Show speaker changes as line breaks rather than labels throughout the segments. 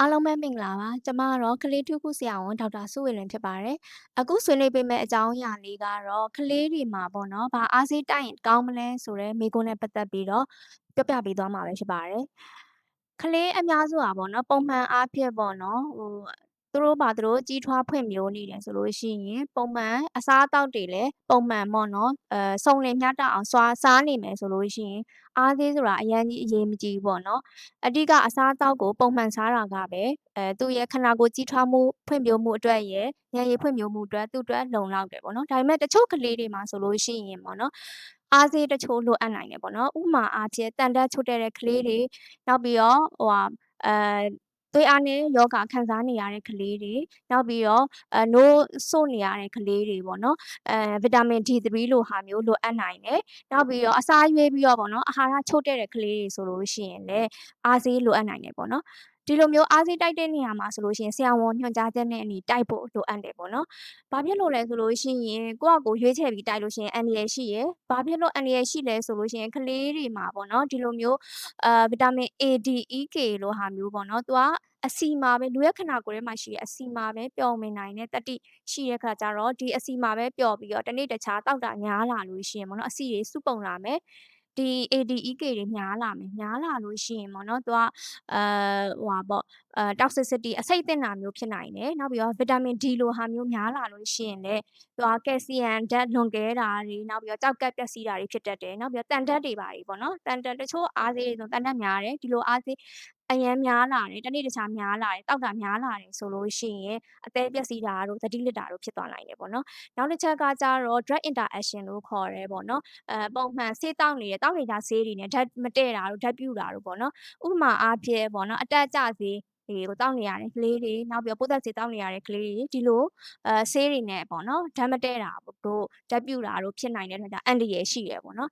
အားလုံးပဲမင်္ဂလာပါ။ကျမကတော့ကလေးထုခုဆရာဝန်ဒေါက်တာစုဝေလွင်ဖြစ်ပါတယ်။အခုဆွေးနွေးပေးမယ့်အကြောင်းအရာလေးကတော့ကလေးတွေမှာပေါ့နော်ဘာအားဆေးတိုက်ရင်ကောင်းမလဲဆိုတဲ့မေးခွန်းနဲ့ပတ်သက်ပြီးတော့ပြောပြပေးသွားမှာပဲဖြစ်ပါတယ်။ကလေးအများစုဟာပေါ့နော်ပုံမှန်အားဖြင့်ပေါ့နော်ဟို သူတို့ဘာသူတို့ကြီးထွားဖွံ့ဖြိုးနေတယ်ဆိုလို့ရှိရင်ပုံမှန်အစားအသောက်တွေလည်းပုံမှန်ပေါ့နော်အဲစုံလင်မျှတအောင်စွာစားနေမယ်ဆိုလို့ရှိရင်အားသေးဆိုတာအရန်ကြီးအရေးမကြီးဘူးပေါ့နော်အဓိကအစားအသောက်ကိုပုံမှန်စားတာကပဲအဲသူ့ရဲ့ခန္ဓာကိုယ်ကြီးထွားမှုဖွံ့ဖြိုးမှုအတွက်ရယ်ဉာဏ်ရည်ဖွံ့ဖြိုးမှုအတွက်သူ့အတွက်လုံလောက်တယ်ပေါ့နော်ဒါပေမဲ့တချို့ကလေးတွေမှာဆိုလို့ရှိရင်ပေါ့နော်အားဆေးတချို့လိုအပ်နိုင်တယ်ပေါ့နော်ဥပမာအားဖြင့်တန်တက်ချို့တဲ့ကလေးတွေနောက်ပြီးတော့ဟိုဟာအဲ သွေးအားနည်းယောဂခံစားနေရတဲ့ကလေးတွေနောက်ပြီးတော့အဲနိုးစို့နေရတဲ့ကလေးတွေပေါ့နော်အဲဗီတာမင် D3 လိုဟာမျိုးလိုအပ်နိုင်တယ်နောက်ပြီးတော့အစာရွေးပြီးတော့ပေါ့နော်အာဟာရချို့တဲ့ကလေးတွေဆိုလို့ရှိရင်လည်းအားဆေးလိုအပ်နိုင်တယ်ပေါ့နော် ဒီလိုမျိုးအားဆေးတိုက်တဲ့နေရာမှာဆိုလို့ရှိရင်ဆရာဝန်ညွှန်ကြားချက်နဲ့အညီတိုက်ဖို့လိုအပ်တယ်ပေါ့နော်။ဘာဖြစ်လို့လဲဆိုလို့ရှိရင်ကိုယ့်ဟာကိုယ်ရွေးချယ်ပြီးတိုက်လို့ရှိရင်အန္တရာယ်ရှိရယ်။ဘာဖြစ်လို့အန္တရာယ်ရှိလဲဆိုလို့ရှိရင်ကလေးတွေမှာပေါ့နော်ဒီလိုမျိုးအာဗီတာမင် A, D, E, K လိုဟာမျိုးပေါ့နော်သူကအဆီမှာပဲလူရဲ့ခန္ဓာကိုယ်ထဲမှာရှိတဲ့အဆီမှာပဲပျော်ဝင်နိုင်တဲ့သတ္တိရှိတဲ့အခါကျတော့ဒီအဆီမှာပဲပျော်ပြီးတော့တနေ့တခြားသောက်တာများလာလို့ရှိရင်ပေါ့နော်အဆီတွေစုပုံလာမယ် ဒီ ADEK တွေများလာမယ်များလာလို့ရှိရင်ပေါ့နော်သူကအဲဟိုဟာပေါ့အဲ toxicity အဆိပ်သင့်တာမျိုးဖြစ်နိုင်တယ်နောက်ပြီးတော့ vitamin D လိုဟာမျိုးများလာလို့ရှိရင်လည်းသူကကယ်လ်ဆီယမ်ဓာတ်လွန်ကဲတာတွေနောက်ပြီးတော့ကျောက်ကပ်ပျက်စီးတာတွေဖြစ်တတ်တယ်နောက်ပြီးတော့တန်ဓာတ်တွေပါတွေပေါ့နော်တန်ဓာတ်တချို့အားဆေးတွေဆိုတန်ဓာတ်များတယ်ဒီလိုအားဆေး အရန်များလာတယ်တနေ့တခြားများလာတယ်တောက်တာများလာတယ်ဆိုလို့ရှိရင်အသေးပျက်စီးတာတို့သတိလစ်တာတို့ဖြစ်သွားနိုင်တယ်ပေါ့နော်နောက်တစ်ချက်ကကြတော့ drug interaction လို့ခေါ်တယ်ပေါ့နော်အဲပုံမှန်ဆေးတောက်နေတဲ့တောက်နေကြဆေးတွေနဲ့ဓာတ်မတည့်တာတို့ဓာတ်ပြူတာတို့ပေါ့နော်ဥပမာအားဖြင့်ပေါ့နော်အတက်အကျဆေးတွေကိုတောက်နေရတယ်ကလေးတွေနောက်ပြီးတော့ပိုးသက်ဆေးတောက်နေရတဲ့ကလေးတွေဒီလိုအဲဆေးတွေနဲ့ပေါ့နော်ဓာတ်မတည့်တာတို့ဓာတ်ပြူတာတို့ဖြစ်နိုင်တဲ့အတွက်ကြောင့်အန္တရာယ်ရှိတယ်ပေါ့နော်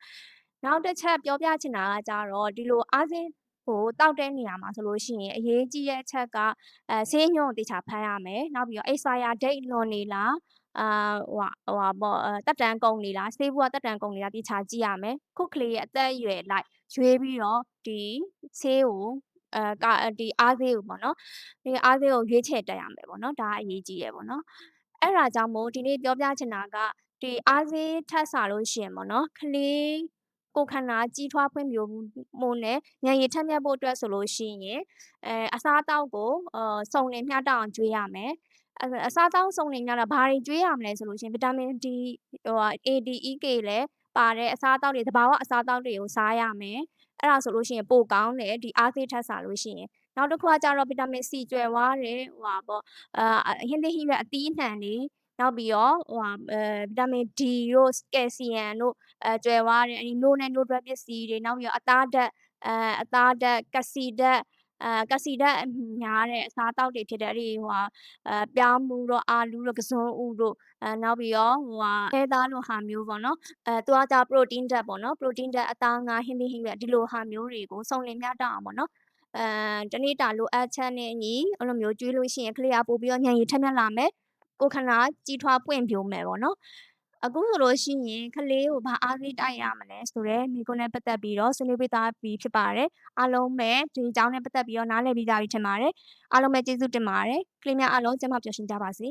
နောက်တစ်ချက်ပြောပြချင်တာကကြတော့ဒီလိုအားဆေး ဟိုတောက်တဲ့နေရာမှာဆိုလို့ရှိရင်အရေးကြီးတဲ့အချက်ကအဲဆေးညွှန်းကိုသေချာဖမ်းရမယ်နောက်ပြီးတော့ expire date လွန်နေလားအာဟိုဟိုဟာပေါ့အဲတက်တန်းကုန်နေလားဆေးဘူးကတက်တန်းကုန်နေလားသေချာကြည့်ရမယ်ခုကလေးရဲ့အသက်အရွယ်လိုက်ရွေးပြီးတော့ဒီဆေးကိုအဲကဒီအားဆေးကိုပေါ့နော်ဒီအားဆေးကိုရွေးချယ်တက်ရမယ်ပေါ့နော်ဒါကအရေးကြီးရယ်ပေါ့နော်အဲ့ဒါကြောင့်မို့ဒီနေ့ပြောပြချင်တာကဒီအားဆေးထပ်စားလို့ရှိရင်ပေါ့နော်ကလေး ကိုယ်ခန္ဓာကြီးထွားဖွံ့ဖြိုးမှုနဲ့ဉာဏ်ရည်ထက်မြက်ဖို့အတွက်ဆိုလို့ရှိရင်အဲအစားအသောက်ကိုအာစုံလင်မျှတအောင်ကျွေးရမယ်အအစားအသောက်စုံလင်မျှတာဘာတွေကျွေးရမလဲဆိုလို့ရှိရင်ဗီတာမင် D ဟိုဟာ A, D, E, K လည်းပါတဲ့အစားအသောက်တွေသဘာဝအစားအသောက်တွေကိုစားရမယ်အဲ့ဒါဆိုလို့ရှိရင်ပိုကောင်းတယ်ဒီအားဆေးထပ်စားလို့ရှိရင်နောက်တစ်ခုကကြတော့ဗီတာမင် C ကြွယ်ဝတဲ့ဟိုဟာပေါ့အာဟင်းသီးဟင်းရွက်အသီးအနှံတွေ နောက်ပြီးတော့ဟိုဟာအဲဗီတာမင် D တို့ကယ်လ်ဆီယမ်တို့အဲကြွယ်ဝတဲ့အဲဒီနို့နဲ့နို့ထွက်ပစ္စည်းတွေနောက်ပြီးတော့အသားဓာတ်အဲအသားဓာတ်ကဆီဓာတ်အဲကဆီဓာတ်များတဲ့အစားအသောက်တွေဖြစ်တဲ့အဲဒီဟိုဟာအဲပြောင်းမှုတို့အာလူးတို့ကစွန်းဦးတို့အဲနောက်ပြီးတော့ဟိုဟာခဲသားလိုဟာမျိုးပေါ့နော်အဲသူကကြပရိုတင်းဓာတ်ပေါ့နော်ပရိုတင်းဓာတ်အသားငါးဟင်းသီးဟင်းရွက်ဒီလိုဟာမျိုးတွေကိုစုံလင်မျှတအောင်ပေါ့နော်အဲတနေ့တာလိုအပ်ချက်နဲ့အညီအဲ့လိုမျိုးကျွေးလို့ရှိရင်ကလေးကပိုပြီးတော့ဉာဏ်ရည်ထက်မြက်လာမယ် ကိုယ်ခန္ဓာကြီးထွားပွင့်ဖြိုးမယ်ပေါ့နော်အခုဆိုလို့ရှိရင်ကလေးကိုဘာအားဆေးတိုက်ရမလဲဆိုတဲ့မိခွန်းနဲ့ပတ်သက်ပြီးတော့ဆွေးနွေးပေးသားပြီးဖြစ်ပါတယ်အားလုံးပဲဒီအကြောင်းနဲ့ပတ်သက်ပြီးတော့နားလည်ပြီးကြပြီထင်ပါတယ်အားလုံးပဲကျေးဇူးတင်ပါတယ်ကလေးများအားလုံးကျန်းမာပျော်ရွှင်ကြပါစေ